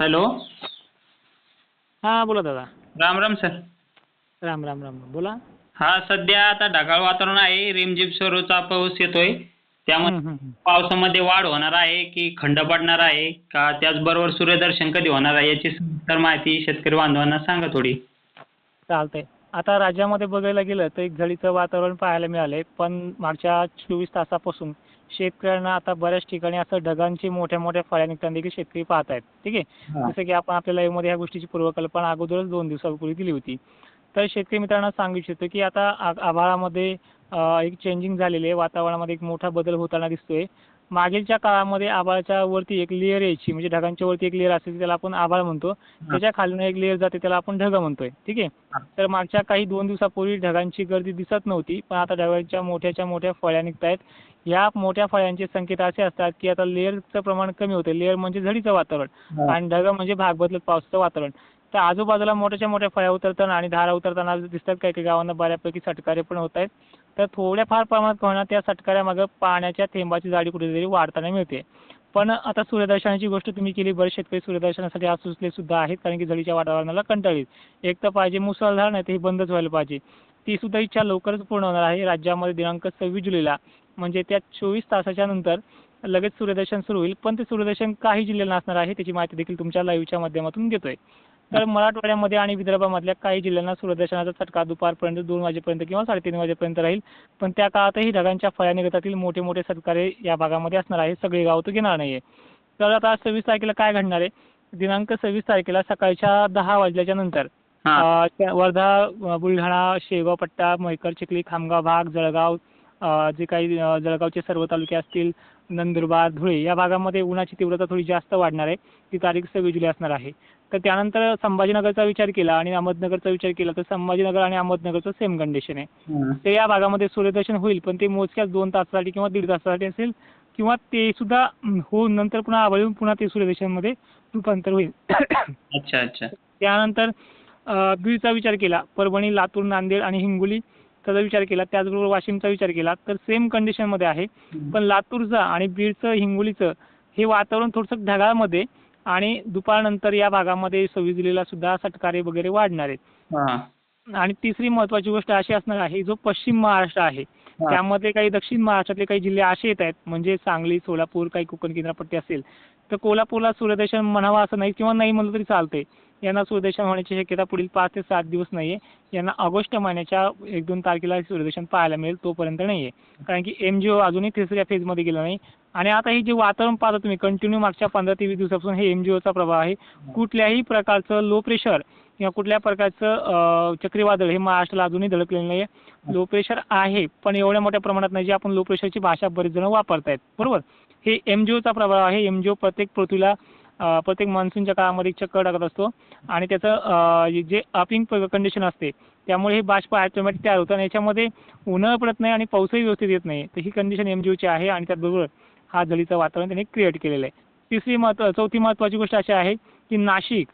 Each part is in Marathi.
हॅलो. हां बोला दादा. राम राम सर. राम राम राम बोला. हा सध्या आता ढगाळ वातावरण आहे. रिमझिम स्वरूपचा पाऊस येतोय. त्यामुळे हम्म, हम्म, हम्म. पावसामध्ये वाढ होणार आहे की खंड पडणार आहे का त्याचबरोबर सूर्यदर्शन कधी होणार आहे याची तर माहिती शेतकरी बांधवांना सांगा थोडी. चालतंय. आता राज्यामध्ये बघायला गेलं तर एक झडीचं वातावरण पाहायला मिळालंय. पण मागच्या चोवीस तासापासून शेतकऱ्यांना आता बऱ्याच ठिकाणी असं ढगांची मोठ्या मोठ्या फळ्या निघताना देखील शेतकरी पाहत आहेत ठीक आहे. जसं की आपण आपल्या लाईव्हमध्ये ह्या गोष्टीची पूर्वकल्पना अगोदरच दोन दिवसापूर्वी दिली होती. तर शेतकरी मित्रांना सांगू इच्छितो की आता आभाळामध्ये एक चेंजिंग झालेली आहे. वातावरणामध्ये एक मोठा बदल होताना दिसतोय. मागीलच्या काळामध्ये आभाळाच्या वरती एक लेअर यायची म्हणजे ढगांच्या वरती एक लेअर असते त्याला आपण आभाळ म्हणतो. त्याच्या खालून एक लेअर जाते त्याला आपण ढग म्हणतोय. ठीक आहे. तर मागच्या काही दोन दिवसापूर्वी ढगांची गर्दी दिसत नव्हती पण आता ढगांच्या मोठ्याच्या मोठ्या फळ्या निघत आहेत या मोठ्या फळ्यांचे संकेत असे असतात की आता लेअरचं प्रमाण कमी होतं लेअर म्हणजे झडीचं वातावरण. आणि ढग म्हणजे भाग बदलत पावसाचं वातावरण. तर आजूबाजूला मोठ्याच्या मोठ्या फळ्या उतरताना आणि धारा उतरताना दिसतात काही काही गावांना बऱ्यापैकी सटकारे पण होत आहेत तर थोड्याफार प्रमाणात होणार त्या सटकाऱ्यामागं पाण्याच्या थेंबाची जाडी कुठेतरी वाढताना मिळते. पण आता सूर्यदर्शनाची गोष्ट तुम्ही केली बरेच शेतकरी सूर्यदर्शनासाठी आज सुचले सुद्धा आहेत कारण की झडीच्या वातावरणाला कंटाळीत. एक तर पाहिजे मुसळधार नाही तर हे बंदच व्हायला पाहिजे. ती सुद्धा इच्छा लवकरच पूर्ण होणार आहे. राज्यामध्ये दिनांक सव्वीस जुलैला म्हणजे त्या चोवीस तासाच्या नंतर लगेच सूर्यदर्शन सुरू होईल. पण ते सूर्यदर्शन काही जिल्ह्याला असणार आहे त्याची माहिती देखील तुमच्या लाईव्हच्या माध्यमातून देतोय. तर मराठवाड्यामध्ये आणि विदर्भामधल्या काही जिल्ह्यांना सूर्यदर्शनाचा चटका दुपारपर्यंत दोन वाजेपर्यंत किंवा साडेतीन वाजेपर्यंत राहील. पण त्या काळातही ढगांच्या फळ्या निघतातील मोठे मोठे सत्कारे या भागामध्ये असणार आहे सगळे गाव तो घेणार नाहीये. तर आता सव्वीस तारखेला काय घडणार आहे? दिनांक सव्वीस तारखेला सकाळच्या दहा वाजल्याच्या नंतर हा. वर्धा बुलढाणा शेगाव पट्टा म्हैकर चिखली खामगाव भाग जळगाव जे काही जळगावचे सर्व तालुके असतील नंदुरबार धुळे या भागामध्ये उन्हाची तीव्रता थोडी जास्त वाढणार आहे. ती तारीख सव्वीस जुलै असणार आहे. तर त्यानंतर संभाजीनगरचा विचार केला आणि अहमदनगरचा विचार केला तर संभाजीनगर आणि अहमदनगरचं सेम कंडिशन आहे. तर या भागामध्ये सूर्यदर्शन होईल पण ते मोजक्याच दोन तासासाठी किंवा दीड तासासाठी असेल किंवा ते सुद्धा होऊन नंतर पुन्हा आवाळून पुन्हा ते सूर्यदर्शनमध्ये रूपांतर होईल. अच्छा अच्छा. त्यानंतर बीडचा विचार केला परभणी लातूर नांदेड आणि हिंगोली त्याचा विचार केला त्याचबरोबर वाशिमचा विचार केला तर सेम कंडिशनमध्ये आहे पण लातूरचं आणि बीडचं हिंगोलीचं हे वातावरण थोडंसं ढगाळमध्ये आणि दुपारनंतर या भागामध्ये सव्वीस जुलैला सुद्धा सटकारे वगैरे वाढणार आहेत. आणि तिसरी महत्वाची गोष्ट अशी असणार आहे जो पश्चिम महाराष्ट्र आहे. त्यामध्ये काही दक्षिण महाराष्ट्रातले काही जिल्हे असे येत आहेत म्हणजे सांगली सोलापूर काही कोकण किनारपट्टी असेल तर कोल्हापूरला सूर्यदर्शन म्हणावा असं नाही किंवा नाही म्हणलं तरी चालतंय यांना सूर्यदर्शन होण्याची शक्यता पुढील पाच ते सात दिवस नाही आहे यांना ऑगस्ट महिन्याच्या एक दोन तारखेला सूर्यदर्शन पाहायला मिळेल तोपर्यंत नाही आहे कारण की एम जी ओ अजूनही तिसऱ्या फेजमध्ये गेलं नाही. आणि आता हे जे वातावरण पाहता तुम्ही कंटिन्यू मागच्या पंधरा ते वीस दिवसापासून हे एम जी ओचा प्रभाव आहे. कुठल्याही प्रकारचं लो प्रेशर किंवा कुठल्या प्रकारचं चक्रीवादळ हे महाराष्ट्राला अजूनही धडकलेलं नाही आहे लो प्रेशर आहे पण एवढ्या मोठ्या प्रमाणात नाही जे आपण लो प्रेशरची भाषा बरेच जण वापरतायत. बरोबर? हे एम जी ओचा प्रभाव आहे. एम जी ओ प्रत्येक पृथ्वीला प्रत्येक मान्सूनच्या काळामध्ये चक्कर टाकत असतो आणि त्याचं जे अपिंग कंडिशन असते त्यामुळे हे बाष्प ऑटोमॅटिक तयार होतं आणि याच्यामध्ये उन्हाळा पडत नाही आणि पाऊसही व्यवस्थित येत नाही. तर ही कंडिशन एम जी आहे आणि त्याचबरोबर हा जलीचं वातावरण त्यांनी क्रिएट केलेलं आहे. तिसरी महत्त्व चौथी महत्त्वाची गोष्ट अशी आहे की नाशिक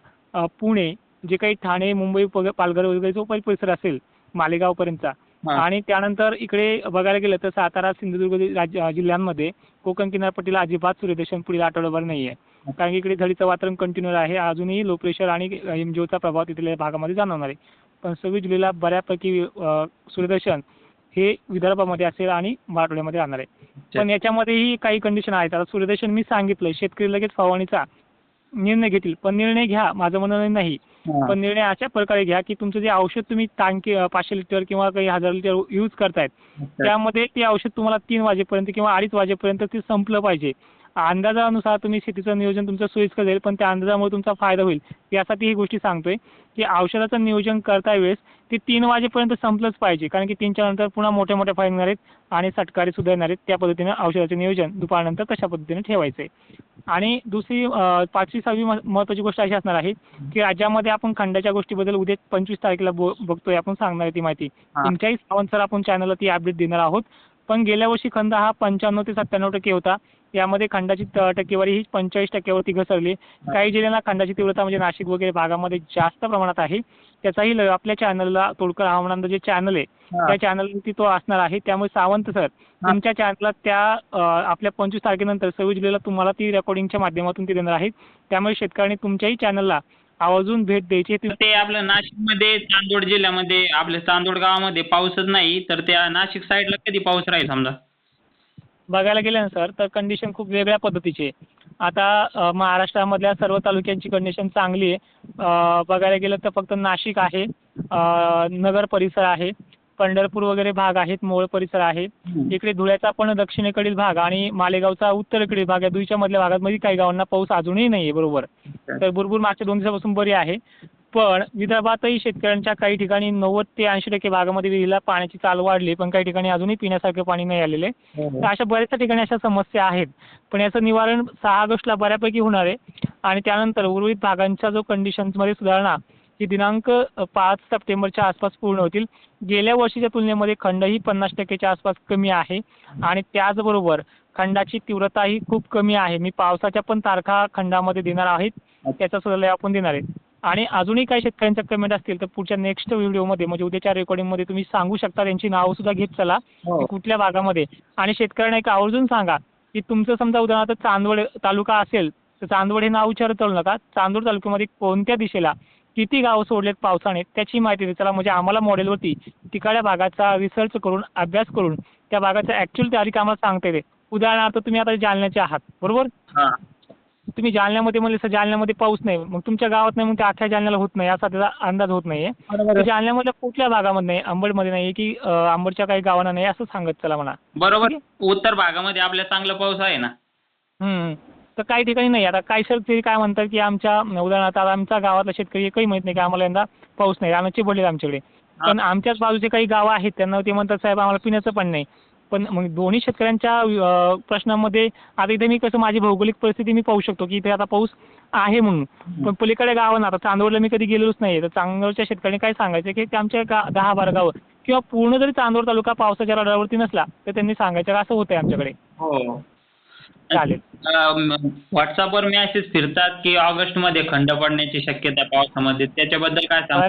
पुणे जे काही ठाणे मुंबई पालघर वगैरे जो काही परिसर असेल मालेगावपर्यंतचा. आणि त्यानंतर इकडे बघायला गेलं तर सातारा सिंधुदुर्ग जिल्ह्यांमध्ये कोकण किनारपट्टीला अजिबात सूर्यदर्शन पुढील आठवड्याभर नाही आहे कारण की इकडे झडीचं वातावरण कंटिन्यू आहे. अजूनही लो प्रेशर आणि एम जीओचा प्रभाव तिथल्या भागामध्ये जाणवणार आहे. पण सव्वीस जुलैला बऱ्यापैकी सूर्यदर्शन हे विदर्भामध्ये असेल आणि मराठवाड्यामध्ये राहणार आहे. पण याच्यामध्येही काही कंडिशन आहेत. आता सूर्यदर्शन मी सांगितलं शेतकरी लगेच फवारणीचा निर्णय घेतील. पण निर्णय घ्या. माझं म्हणणं नाही. पण निर्णय अशा प्रकारे घ्या की तुमचं जे औषध तुम्ही टांकी पाचशे लिटर किंवा काही हजार लिटर यूज करतायत त्यामध्ये ते औषध तुम्हाला तीन वाजेपर्यंत किंवा अडीच वाजेपर्यंत ते संपलं पाहिजे. अंदाजानुसार तुम्ही शेतीचं नियोजन तुमचं सोयीस्कर जाईल पण त्या अंदाजामुळे तुमचा फायदा होईल. यासाठी ही गोष्टी सांगतोय की औषधाचं नियोजन करता वेळेस ते तीन वाजेपर्यंत संपलंच पाहिजे कारण की तीनच्या नंतर पुन्हा मोठ्या मोठ्या फायदा येणार आहेत आणि सटकारी सुद्धा येणार आहेत. त्या पद्धतीने औषधाचं नियोजन दुपारनंतर तशा पद्धतीने ठेवायचं आहे आणि दुसरी पाचवी सहावी मह- महत्त्वाची गोष्ट अशी असणार आहे की राज्यामध्ये आपण खंडाच्या गोष्टीबद्दल उद्या पंचवीस तारखेला बघतोय आपण सांगणार आहे ती माहिती. तुमच्याही सावंत सर आपण चॅनलला ती अपडेट देणार आहोत. पण गेल्या वर्षी खंड हा पंच्याण्णव ते सत्त्याण्णव टक्के होता. यामध्ये खंडाची टक्केवारी ही पंचेचाळीस टक्क्यावरती घसरली. काही जिल्ह्यांना खंडाची तीव्रता म्हणजे नाशिक वगैरे भागामध्ये जास्त प्रमाणात आहे. त्याचाही आपल्या चॅनलला तोडकर हवामानाचं जे चॅनल आहे त्या चॅनलवरती तो असणार आहे. त्यामुळे सावंत सर तुमच्या चॅनलला त्या आपल्या पंचवीस तारखेनंतर सव्वीस जुलैला तुम्हाला ती रेकॉर्डिंगच्या माध्यमातून ती देणार आहेत. त्यामुळे शेतकऱ्यांनी तुमच्याही चॅनलला आवर्जून भेट द्यायची. ते आपलं नाशिकमध्ये चांदोड जिल्ह्यामध्ये आपल्या चांदोड गावामध्ये पाऊसच नाही. तर त्या नाशिक साईडला कधी पाऊस राहील समजा? बघायला गेलं ना सर तर कंडिशन खूप वेगळ्या पद्धतीची आहे. आता महाराष्ट्रामधल्या सर्व तालुक्यांची कंडिशन चांगली आहे. बघायला गेलं तर फक्त नाशिक आहे नगर परिसर आहे पंढरपूर वगैरे भाग आहेत मोहोळ परिसर आहे. इकडे धुळ्याचा पण दक्षिणेकडील भाग आणि मालेगावचा उत्तरेकडील भाग या दुईच्या मधल्या भागामध्ये काही गावांना पाऊस अजूनही नाही आहे बरोबर तर बुरबुर मागच्या दोन दिवसापासून बरी आहे. पण विदर्भातही शेतकऱ्यांच्या काही ठिकाणी नव्वद ते ऐंशी टक्के भागामध्ये विहिरीला पाण्याची चाल वाढली पण काही ठिकाणी अजूनही पिण्यासारखं पाणी नाही आलेलं आहे. तर अशा बऱ्याचशा ठिकाणी अशा समस्या आहेत. पण याचं निवारण सहा ऑगस्टला बऱ्यापैकी होणार आहे. आणि त्यानंतर उर्वरित भागांच्या जो कंडिशन्समध्ये सुधारणा ही दिनांक पाच सप्टेंबरच्या आसपास पूर्ण होतील. गेल्या वर्षीच्या तुलनेमध्ये खंडही पन्नास टक्केच्या आसपास कमी आहे. आणि त्याचबरोबर खंडाची तीव्रताही खूप कमी आहे. मी पावसाच्या पण तारखा खंडामध्ये देणार आहेत. त्याचा सुद्धा आपण देणार आहे आणि अजूनही काही शेतकऱ्यांच्या कमेंट असतील तर पुढच्या नेक्स्ट व्हिडिओमध्ये म्हणजे उद्याच्या रेकॉर्डिंगमध्ये तुम्ही सांगू शकता त्यांची नावं सुद्धा घेत चला की कुठल्या भागामध्ये. आणि शेतकऱ्यांना एक आवर्जून सांगा की तुमचं समजा उदाहरणार्थ चांदवड तालुका असेल तर चांदवड हे नाव विचारत चालू नका. चांदवड तालुक्यामध्ये कोणत्या दिशेला किती गावं सोडलेत पावसाने त्याची माहिती दे चला म्हणजे आम्हाला मॉडेलवरती तिकडल्या भागाचा रिसर्च करून अभ्यास करून त्या भागाचं ॲक्च्युअल तारीख आम्हाला सांगता येते. उदाहरणार्थ तुम्ही आता जालन्याचे आहात बरोबर? हां. तुम्ही जालन्यामध्ये म्हणले सर जालन्यामध्ये पाऊस नाही. मग तुमच्या गावात नाही मग त्या अख्ख्या जालन्याला होत नाही असा त्याचा अंदाज होत नाहीये. तर जालन्यामधल्या कुठल्या भागामध्ये नाही अंबडमध्ये नाही की अं, अंबडच्या काही गावांना नाही असं सांगत चला म्हणा. बरोबर. उत्तर भागामध्ये आपल्या चांगला पाऊस आहे ना. हम्म. तर काही ठिकाणी नाही. आता काही सर तरी काय म्हणतात की आमच्या उदाहरणार्थ आता आमच्या गावातला शेतकरी एकही माहीत नाही की आम्हाला यंदा पाऊस नाही रानाची पडले आमच्याकडे. पण आमच्याच बाजूचे काही गावं आहेत त्यांना ते म्हणतात साहेब आम्हाला पिण्याचं पण नाही. पण मग दोन्ही शेतकऱ्यांच्या प्रश्नामध्ये आता इथे मी कसं माझी भौगोलिक परिस्थिती मी पाहू शकतो की इथे आता पाऊस आहे म्हणून. पण पलीकडे गावांना आता चांदवडला मी कधी गेलेलोच नाही तर चांदवडच्या शेतकऱ्यांनी काय सांगायचं की आमच्या गा दहा बारा गावं किंवा पूर्ण जरी चांदवड तालुका पावसाच्या रडावरती नसला तर त्यांनी सांगायचं का असं होतंय आमच्याकडे. हो. चालेल. व्हॉट्सअपवर मॅसेज फिरतात की ऑगस्टमध्ये खंड पडण्याची शक्यता पावसामध्ये. त्याच्याबद्दल काय सांग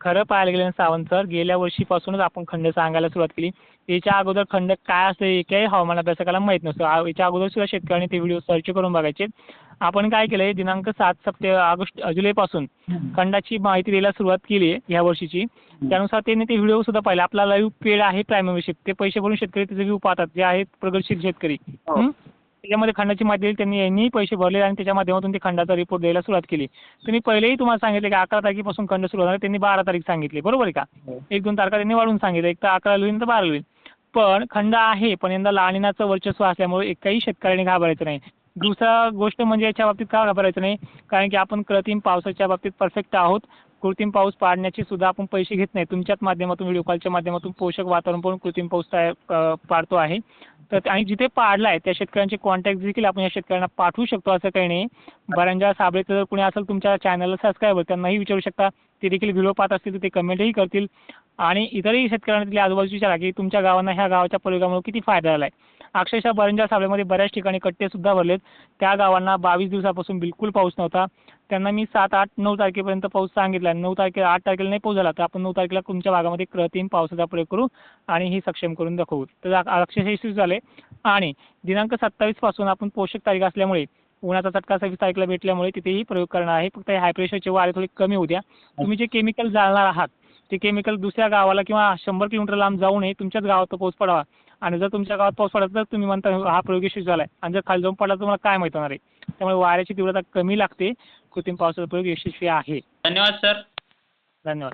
खरं पाहायला गेलं ना सावंत सर गेल्या वर्षीपासूनच आपण खंड सांगायला सुरुवात केली. याच्या अगोदर खंड काय असतं एकही हवामान अभ्यासकाला माहीत नसतं. याच्या अगोदर सुद्धा शेतकऱ्यांनी ते व्हिडिओ सर्च करून बघायचे. आपण काय केलंय दिनांक सात सप्टे ऑगस्ट जुलैपासून खंडाची माहिती द्यायला सुरुवात केली आहे ह्या वर्षीची. त्यानुसार त्यांनी ते व्हिडिओ सुद्धा पाहिले. आपला लाईव्ह पेड आहे प्राईम ते पैसे भरून शेतकरी त्याचे व्ह्यू पाहतात जे आहेत प्रगतशील शेतकरी. त्याच्यामध्ये खंडाची माहिती दिली त्यांनी यांनीही पैसे भरले आणि त्याच्या माध्यमातून ते खंडाचा रिपोर्ट द्यायला सुरुवात केली. तुम्ही पहिलेही तुम्हाला सांगितले की अकरा तारखेपासून खंड सुरू होणार. त्यांनी बारा तारीख सांगितली बरोबर आहे का? हो. एक दोन तारखा त्यांनी वाढवून सांगितलं एक तर अकरा होईल तर बारा होईल पण खंड आहे पण यंदा लाणीनाचं वर्चस्व असल्यामुळे एकही शेतकऱ्याने घाबरायचं नाही. दुसरा गोष्ट म्हणजे याच्या बाबतीत का घाबरायचं नाही? कारण की आपण कृत्रिम पावसाच्या बाबतीत परफेक्ट आहोत. कृत्रिम पाऊस पाडण्याचे सुद्धा आपण पैसे घेत नाही. तुमच्याच माध्यमातून व्हिडिओ कॉलच्या माध्यमातून पोषक वातावरण पाहून कृत्रिम पाऊस तयार पाडतो आहे. तर आणि जिथे पाडला आहे त्या शेतकऱ्यांचे कॉन्टॅक्ट देखील आपण या शेतकऱ्यांना पाठवू शकतो असं काही नाही. बरंजा साबळेचं जर कुणी असेल तुमच्या चॅनलला सबस्क्राईबर त्यांनाही विचारू शकता. ते देखील व्हिडिओ पाहत असतील तर ते कमेंटही करतील. आणि इतरही शेतकऱ्यांना तिथल्या आजूबाजूची विचारा की तुमच्या गावांना ह्या गावाच्या प्रयोगामुळे किती फायदा झाला आहे अक्षरशः बरंजा साबळेमध्ये बऱ्याच ठिकाणी कट्टे सुद्धा भरलेत. त्या गावांना बावीस दिवसापासून बिलकुल पाऊस नव्हता. त्यांना मी सात आठ नऊ तारखेपर्यंत पाऊस सांगितला. नऊ तारखेला आठ तारखेला नाही पाऊस झाला. तर आपण नऊ तारखेला तुमच्या भागामध्ये कृत्रिम पावसाचा प्रयोग करू आणि हे सक्षम करून दाखवू. तर अक्षरशः यशस्वी झाले. आणि दिनांक सत्तावीसपासून आपण पोषक तारीख असल्यामुळे उन्हाचा चटका सव्वीस तारखेला भेटल्यामुळे तिथेही प्रयोग करणार आहे. फक्त हाय प्रेशरचे वारे थोडे कमी होऊ द्या. तुम्ही जे केमिकल जाळणार आहात ते केमिकल दुसऱ्या गावाला किंवा शंभर किलोमीटर लांब जाऊ नये. तुमच्याच गावात पोहोच पाऊस पडावा. आणि जर तुमच्या गावात पाऊस पडला तर तुम्ही म्हणता हा प्रयोग यशस्वी झाला आहे आणि जर खाली जाऊन पडला तर तुम्हाला काय माहीत होणार आहे? त्यामुळे वाऱ्याची तीव्रता कमी लागते. कृत्रिम पावसाचा प्रयोग यशस्वी आहे. धन्यवाद सर. धन्यवाद.